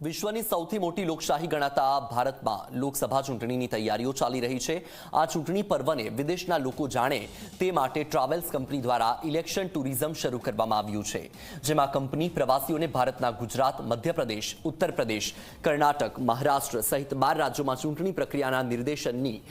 વિશ્વની સૌથી મોટી લોકશાહી ગણાતા ભારતમાં લોકસભા ચૂંટણીની તૈયારીઓ ચાલી રહી છે. આ ચૂંટણી પર્વને વિદેશના લોકો જાણે તે માટે ટ્રાવેલ્સ કંપની દ્વારા ઇલેક્શન ટુરિઝમ શરૂ કરવામાં આવ્યું છે. જેમાં કંપની પ્રવાસીઓને ભારતના ગુજરાત, મધ્યપ્રદેશ ઉત્તર પ્રદેશ કર્ણાટક, મહારાષ્ટ્ર સહિત બાર રાજ્યોમાં ચૂંટણી પ્રક્રિયાના નિર્દેશનની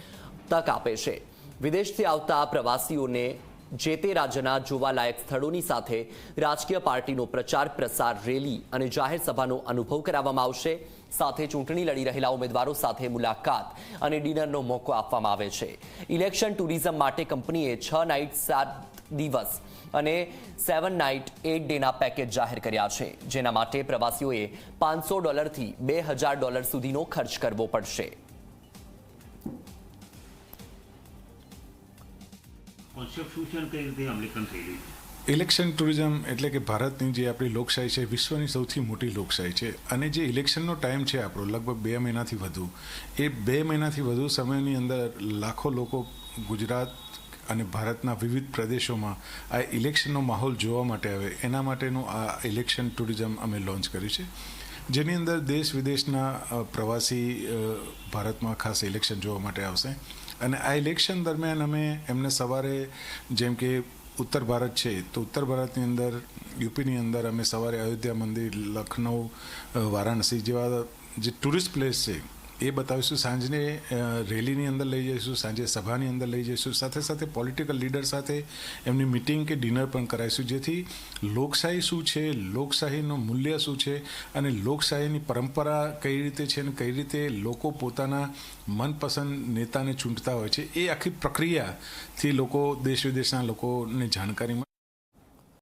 તક આપે છે. વિદેશથી આવતા પ્રવાસીઓને જે તે રાજ્યના જોવાલાયક સ્થળોની સાથે રાજકીય પાર્ટીનો પ્રચાર પ્રસાર રેલી અને જાહેર સભાનો અનુભવ કરાવવામાં આવશે. સાથે ચૂંટણી લડી રહેલા ઉમેદવારો સાથે મુલાકાત અને ડિનરનો મોકો આપવામાં આવે છે. ઇલેક્શન ટુરિઝમ માટે કંપનીએ છ નાઇટ સાત દિવસ અને સેવન નાઇટ એટ ડેના પેકેજ જાહેર કર્યા છે. જેના માટે પ્રવાસીઓએ પાંચસો ડોલરથી બે હજાર ડોલર સુધીનો ખર્ચ કરવો પડશે. ઇલેક્શન ટુરિઝમ એટલે કે ભારતની જે આપણી લોકશાહી છે વિશ્વની સૌથી મોટી લોકશાહી છે. અને જે ઇલેક્શનનો ટાઈમ છે આપણો, લગભગ બે મહિનાથી વધુ, એ બે મહિનાથી વધુ સમયની અંદર લાખો લોકો ગુજરાત અને ભારતના વિવિધ પ્રદેશોમાં આ ઇલેક્શનનો માહોલ જોવા માટે આવે. એના માટેનું આ ઇલેક્શન ટુરિઝમ અમે લોન્ચ કર્યું છે. જેની અંદર દેશ વિદેશના પ્રવાસી ભારતમાં ખાસ ઇલેક્શન જોવા માટે આવશે. અને આ ઇલેક્શન દરમિયાન અમે એમને સવારે જેમ કે ઉત્તર ભારત છે, તો ઉત્તર ભારતની અંદર, યુપીની અંદર અમે સવારે અયોધ્યા મંદિર લખનઉ વારાણસી જેવા જે ટુરિસ્ટ પ્લેસ છે એ બતાવીશું. સાંજને રેલીની અંદર લઈ જઈશું, સાંજે સભાની અંદર લઈ જઈશું. સાથે સાથે પોલિટિકલ લીડર સાથે એમની મિટિંગ કે ડિનર પણ કરાવીશું. જેથી લોકશાહી શું છે, લોકશાહીનું મૂલ્ય શું છે અને લોકશાહીની પરંપરા કઈ રીતે છે અને કઈ રીતે લોકો પોતાના મનપસંદ નેતાને ચૂંટતા હોય છે, એ આખી પ્રક્રિયાથી લોકો દેશ વિદેશના લોકોને જાણકારી